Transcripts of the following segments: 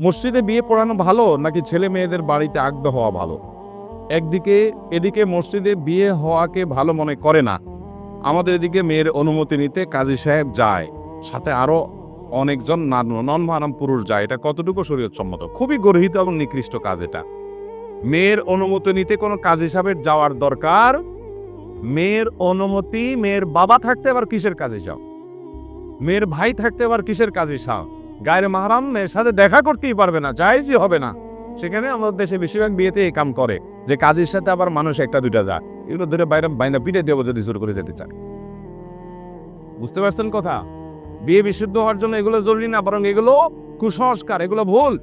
মসজিদে বিয়ে পড়ানো ভালো নাকি ছেলে মেয়েদের বাড়িতে আগদ হওয়া ভালো? একদিকে, এদিকে মসজিদে বিয়ে হওয়াকে ভালো মনে করে না। আমাদের এদিকে মেয়ের অনুমতি নিতে কাজী সাহেব যায়। সাথে আরও অনেকজন নন মারাম পুরুষ যায়। এটা কতটুকু শরীয়তসম্মত? খুবই গর্হিত এবং নিকৃষ্ট কাজ এটা। মেয়ের অনুমতি নিতে কোনো কাজী সাহেবের যাওয়ার দরকার? মেয়ের অনুমতি, মেয়ের বাবা থাকতে আবার কিসের কাজে যাও মেয়ের ভাই থাকতে আবার কিসের কাজে যাও গায়ের মাহারাম মেয়ের সাথে দেখা করতেই পারবে না, জায়েজই হবে না। সেখানে আমাদের দেশে বেশিরভাগ বিয়েতে এই কাম করে, যে কাজের সাথে আবার মানুষ একটা, দুইটা যায়। এগুলো ধরে বাইরে বাইনা পিটে দেবো যদি জোর করে যেতে চায়। বুঝতে পারছেন কথা? বিয়ে বিশুদ্ধ হওয়ার জন্য এগুলো জরুরি না, বরং এগুলো কুসংস্কার, এগুলো ভুল।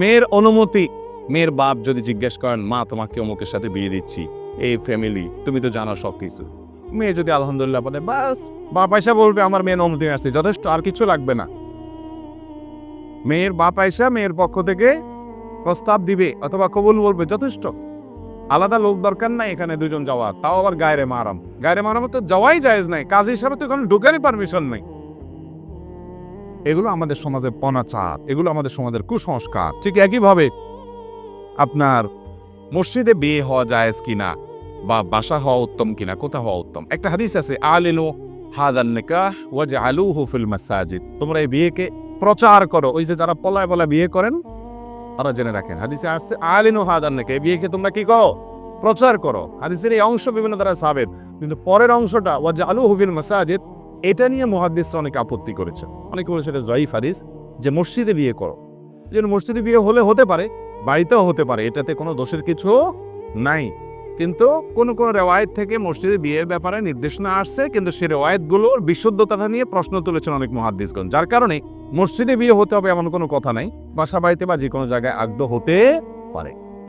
মেয়ের অনুমতি, মেয়ের বাপ যদি জিজ্ঞেস করেন, মা, তোমাকে অমুকের সাথে বিয়ে দিচ্ছি, এই ফ্যামিলি তুমি তো জানো সব কিছু মেয়ে যদি আলহামদুলিল্লাহ বলে, বাস, বাপ পয়সা বলবে, আমার মেয়ের অনুমতি আছে, যথেষ্ট, আর কিছু লাগবে না। মেয়ের বাপ আয়সা মেয়ের পক্ষ থেকে প্রস্তাব দিবে অথবা কবুল বলবে যথেষ্ট। আলাদা লোক দরকার নাই এখানে দুজন যাওয়া তাও আবার গায়রে মারাম। গায়রে মারাম তো যাওয়াই জায়েজ নাই, কাজ হিসাবে তো এখানে ঢুকারই পারমিশন নেই। এগুলো আমাদের সমাজের পনাচার এগুলো আমাদের সমাজের কুসংস্কার। ঠিক একইভাবে আপনার মসজিদে বিয়ে হওয়া জায়েজ কিনা বা বাসা হওয়া উত্তম কিনা কোথা হওয়া উত্তম। একটা হাদিস আছে, আলিনু হাদান নিকাহ ওয়াজ আলুহু ফিল মাসাজিদ। তোমরা এই বিয়েকে প্রচার করো। ওই যে যারা পলায় পলায় বিয়ে করেন, তারা জেনে রাখেন। হাদিসে আসছে, আলিনু হাদান নিকাহ এই বিয়েকে তোমরা কি করো প্রচার করো। হাদিসের এই অংশ বিভিন্ন দ্বারা সাবের কিন্তু পরের অংশটা ওয়াজ আলুহু ফিল মাসাজিদ এটা নিয়ে মহাদিস অনেক আপত্তি করেছে অনেকে বলেছে এটা জয়ীফ হাদিস, যে মসজিদে বিয়ে করো। যেন মসজিদে বিয়ে হলে হতে পারে, বাড়িতেও হতে পারে। এটাতে কোনো দোষের কিছু নাই। কিন্তু কোন কোন রেওয়ায়ত থেকে মসজিদে বিয়ের ব্যাপারে নির্দেশনা আসছে, কিন্তু সেই রেওয়ায়তগুলোর বিশুদ্ধতাটা নিয়ে প্রশ্ন তুলেছেন অনেক মহাদ্দিসগণ যার কারণে মসজিদে বিয়ে হতে হবে এমন কোনো কথা নাই, বাসা বাড়িতে বা যে কোনো জায়গায় আগ্রহ হতে পারে।